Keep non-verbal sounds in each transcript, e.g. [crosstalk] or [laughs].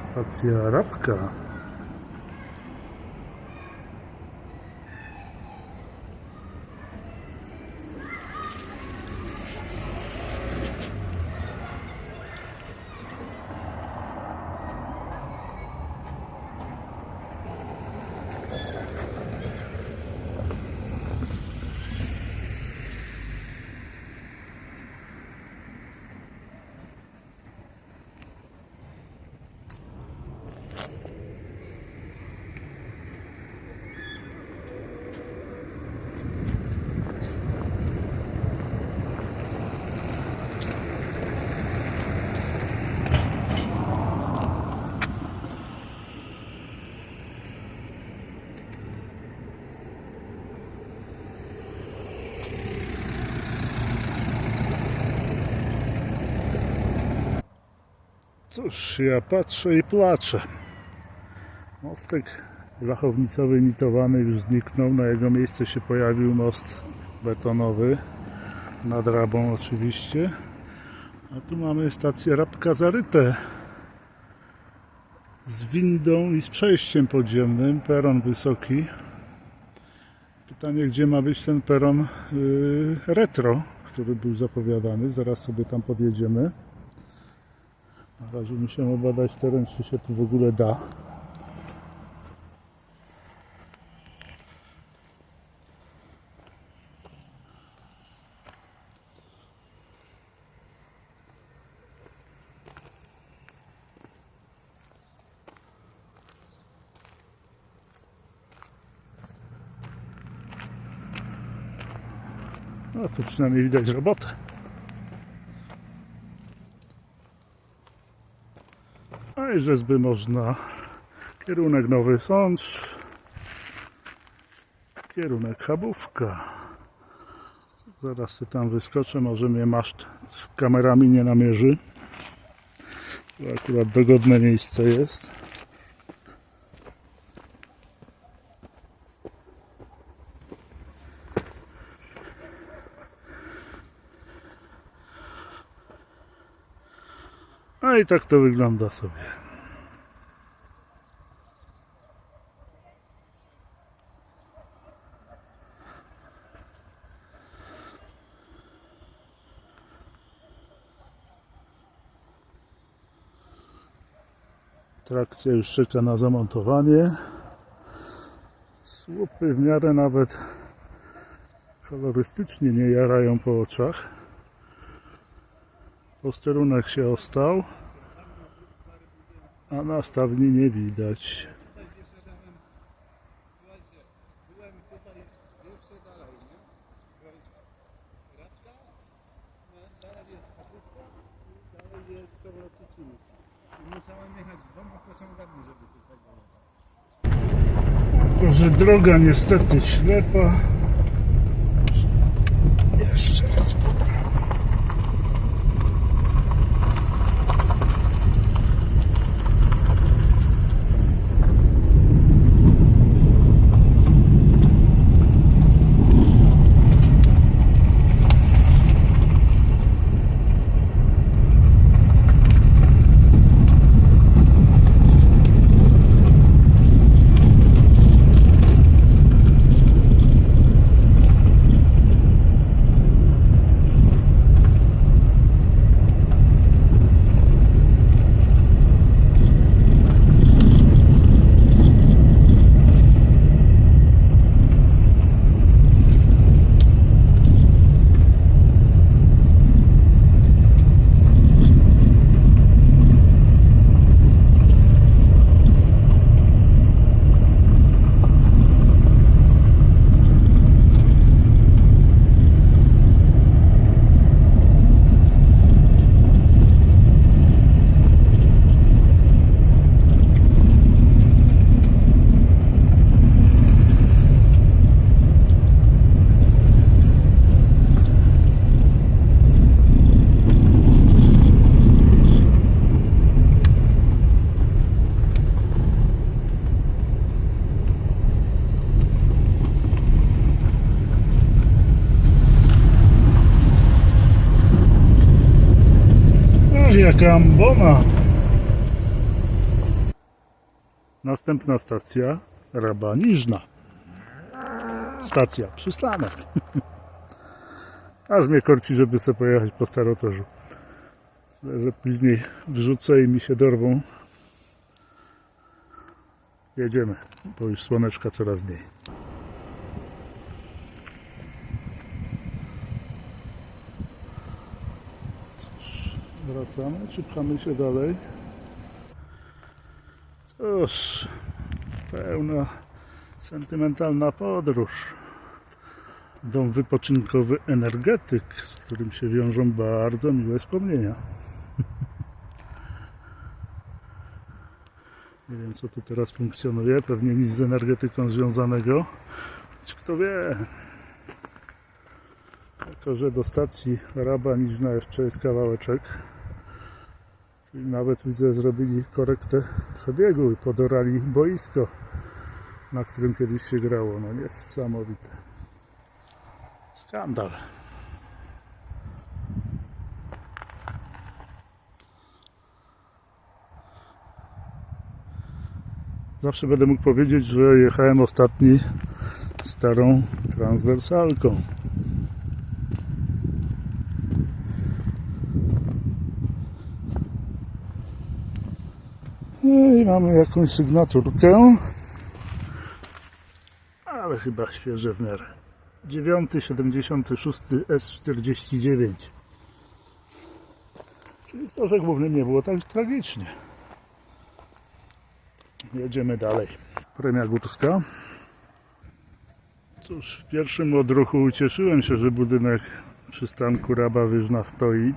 Stacja Rabka. Cóż, ja patrzę i placzę. Mostek lachownicowy imitowany już zniknął. Na jego miejsce się pojawił most betonowy. Nad Rabą oczywiście. A tu mamy stację Rabka Zaryte. Z windą i z przejściem podziemnym. Peron wysoki. Pytanie, gdzie ma być ten peron yy, retro, który był zapowiadany. Zaraz sobie tam podjedziemy. Na razie musimy badać teren, czy się tu w ogóle da. No tu przynajmniej widać robotę. A i rzezby można. Kierunek Nowy Sącz. Kierunek Chabówka. Zaraz sobie tam wyskoczę, może mnie maszt z kamerami nie namierzy. Tu akurat dogodne miejsce jest. A i tak to wygląda sobie. Trakcja już czeka na zamontowanie. Słupy w miarę nawet kolorystycznie nie jarają po oczach. Posterunek się ostał, a nastawni nie widać. Słuchajcie, byłem musiałem jechać dwoma pociągami, żeby tutaj dojechać. Tylko, że droga niestety ślepa. Jeszcze raz poprawię. Jaka ambona. Następna stacja Rabaniżna. Stacja, przystanek. [laughs] Aż mnie korci, żeby sobie pojechać po starotorzu. Że później wrzucę i mi się dorwą. Jedziemy, bo już słoneczka coraz mniej. Wracamy, czy pchamy się dalej? Cóż, pełna sentymentalna podróż. Dom wypoczynkowy Energetyk, z którym się wiążą bardzo miłe wspomnienia. [laughs] Nie wiem, co tu teraz funkcjonuje. Pewnie nic z energetyką związanego. Choć kto wie. Jako, że do stacji Raba Niżna jeszcze jest kawałeczek. Nawet widzę, zrobili korektę przebiegu i podorali boisko, na którym kiedyś się grało. No niesamowite. Skandal. Zawsze będę mógł powiedzieć, że jechałem ostatni starą transwersalką. Mamy jakąś sygnaturkę. Ale chyba świeże w miarę. 976 S49. Czyli w torze głównym nie było tak tragicznie. Jedziemy dalej. Premia górska. Cóż, w pierwszym odruchu ucieszyłem się, że budynek przystanku Raba Wyżna stoi.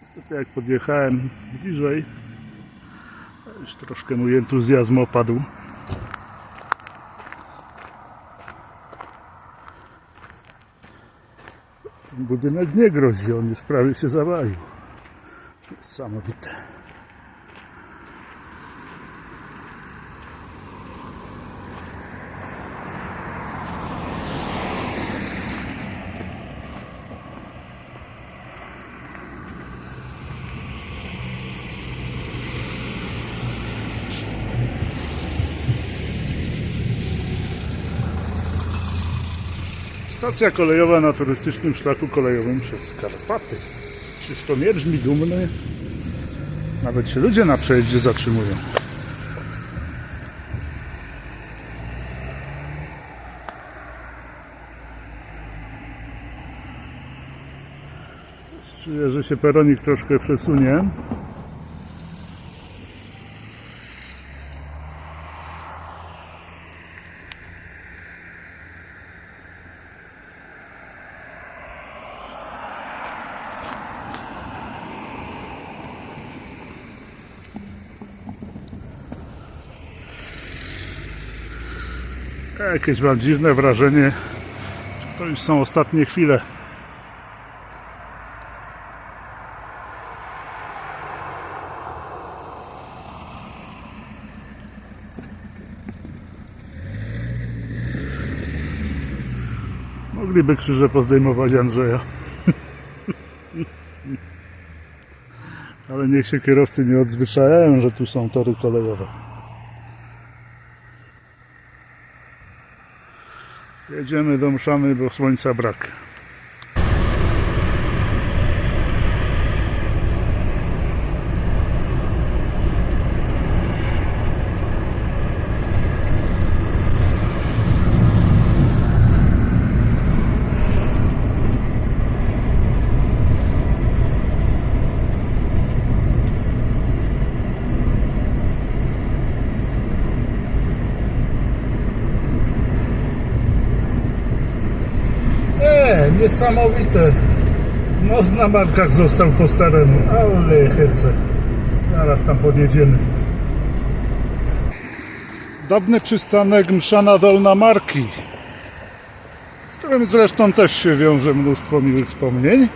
Niestety jak podjechałem bliżej, już troszkę mój entuzjazm opadł. Ten budynek nie grozi, on już prawie się zawalił. Niesamowite. Stacja kolejowa na turystycznym szlaku kolejowym przez Karpaty. Czyż to nie brzmi dumny? Nawet się ludzie na przejeździe zatrzymują. Czuję, że się peronik troszkę przesunie. Jakieś mam dziwne wrażenie, że to już są ostatnie chwile. Mogliby krzyże pozdejmować Andrzeja. [laughs] Ale niech się kierowcy nie odzwyczajają, że tu są tory kolejowe. Jedziemy do Mszany, bo słońca brak. Nie, niesamowite. Most na markach został po staremu, ale hece. Zaraz tam podjedziemy. Dawny przystanek Mszana Dolna Marki, z którym zresztą też się wiąże mnóstwo miłych wspomnień.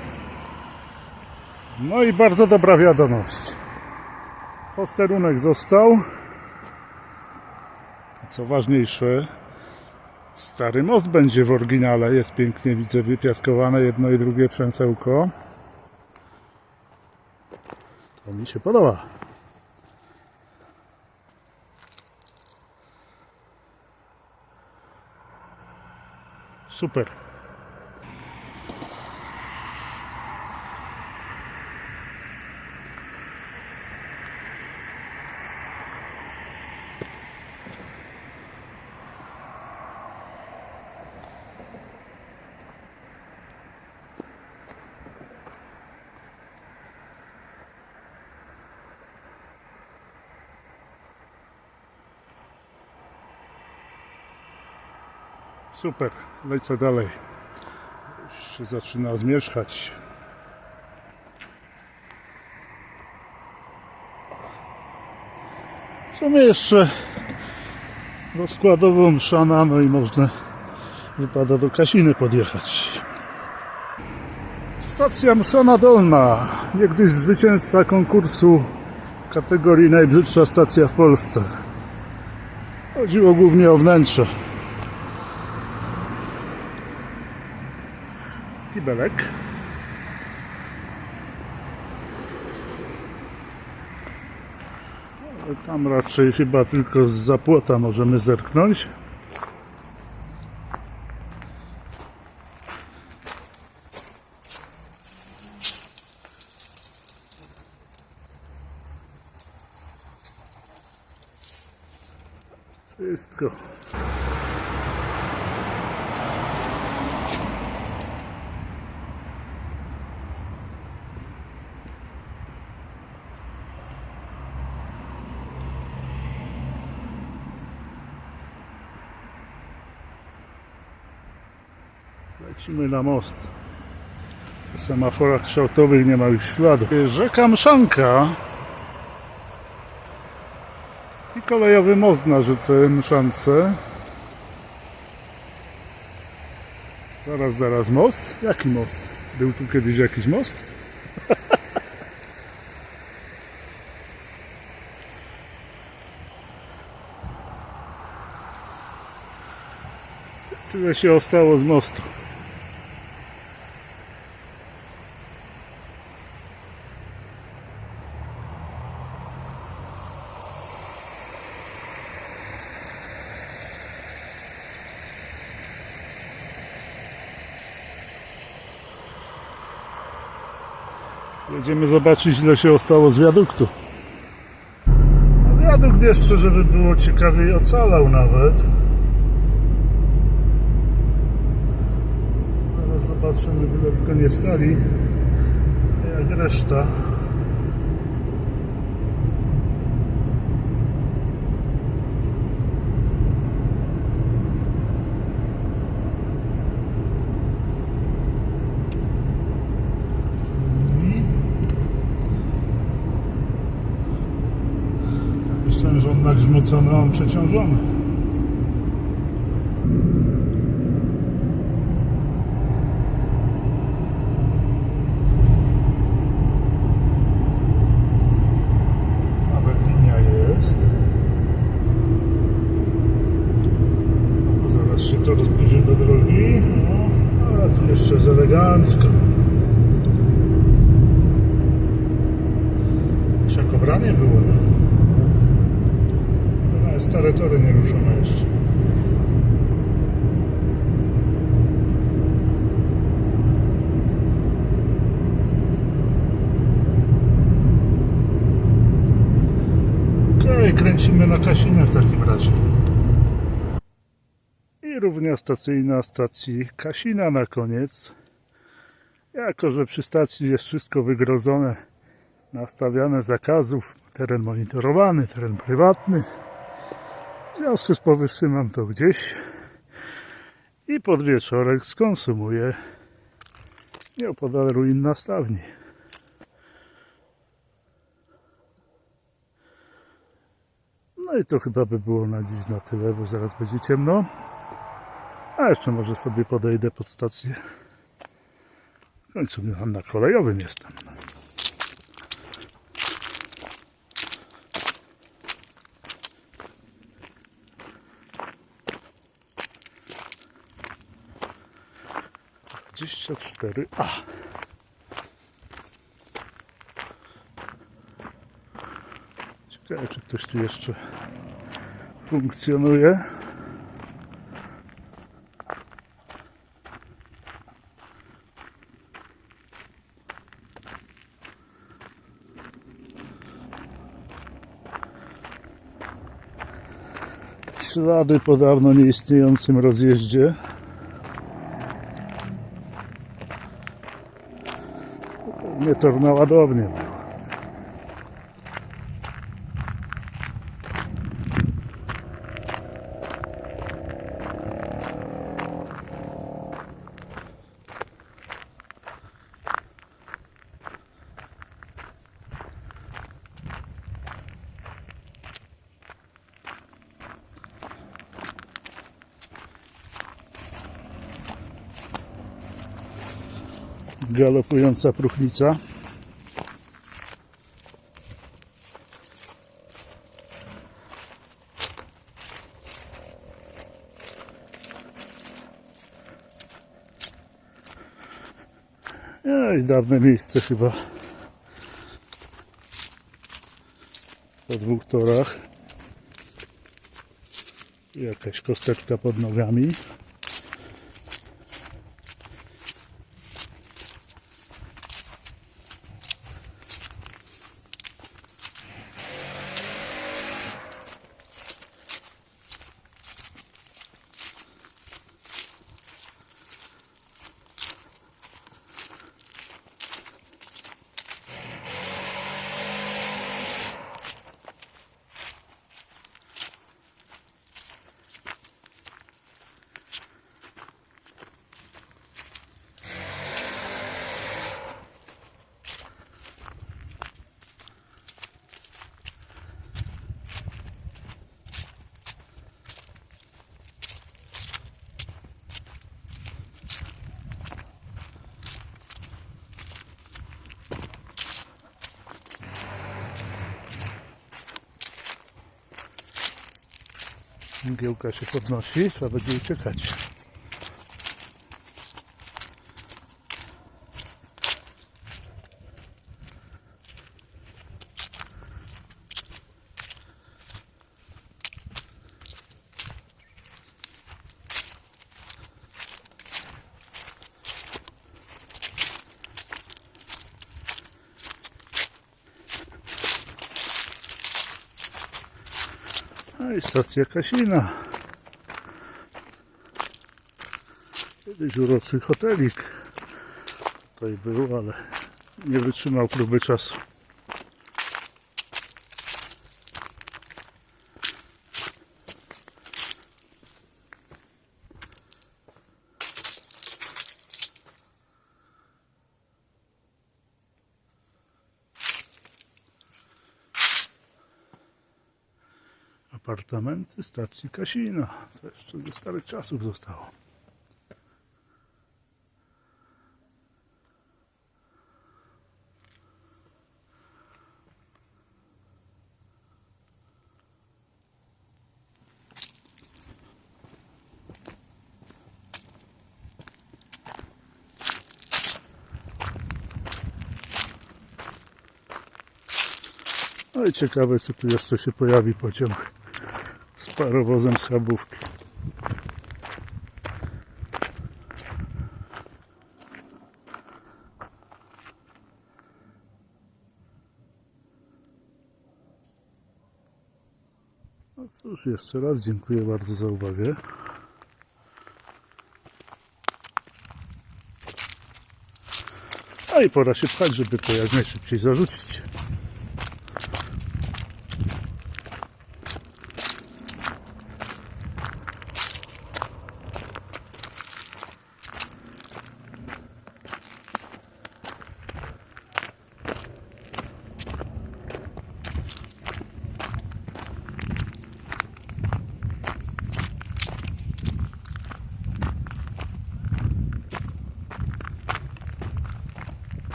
No i bardzo dobra wiadomość. Posterunek został. Co ważniejsze, Stary most będzie w oryginale. Jest pięknie, widzę, wypiaskowane jedno i drugie przęsełko. To mi się podoba. Super. Super, lecę dalej. Już się zaczyna zmierzchać. W sumie jeszcze rozkładową mszana, no i można wypada do Kasiny podjechać. Stacja Mszana Dolna, niegdyś zwycięzca konkursu kategorii najbrzydsza stacja w Polsce. Chodziło głównie o wnętrze. Kibelek. Ale tam raczej chyba tylko z zapłota możemy zerknąć. Wszystko. Lecimy na most. W semaforach kształtowych nie ma już śladu. Rzeka Mszanka i kolejowy most na rzece Mszance. Zaraz, zaraz, most? Jaki most? Był tu kiedyś jakiś most? [laughs] Tyle się ostało z mostu. Jedziemy zobaczyć ile się ostało z wiaduktu. A wiadukt jeszcze, żeby było ciekawiej, ocalał nawet. Zaraz zobaczymy, byle tylko nie stali jak reszta. A on przeciążony. Nawet linia jest. Zaraz się to zbliży do drogi. No, ale tu jeszcze jest elegancko. Krzakobranie było, no. No, stare tory nie ruszone jeszcze. Okej, kręcimy na Kasinę w takim razie. I równia stacyjna stacji Kasina na koniec. Jako, że przy stacji jest wszystko wygrodzone, nastawiane zakazów, teren monitorowany, teren prywatny. W związku z powyższym mam to gdzieś i pod wieczorek skonsumuję nieopodal ruin nastawni. No i to chyba by było na dziś na tyle, bo zaraz będzie ciemno. A jeszcze może sobie podejdę pod stację. W końcu na kolejowym jestem. 24A. Ciekawe, czy ktoś tu jeszcze funkcjonuje. Ślady po dawno nieistniejącym rozjeździe. Nie tor na Galopująca próchnica. Ej, dawne miejsce chyba. Po dwóch torach. Jakaś kosteczka pod nogami. Білка ще одна шість, треба дівчекати. I stacja Kasina. Kiedyś uroczy hotelik. Tutaj był, ale nie wytrzymał próby czasu. Apartamenty stacji Kasina. To jeszcze ze starych czasów zostało. No i ciekawe, co tu jeszcze się pojawi pociąg parowozem schabówki. No cóż, jeszcze raz dziękuję bardzo za uwagę. No i pora się pchać, żeby to jak najszybciej zarzucić.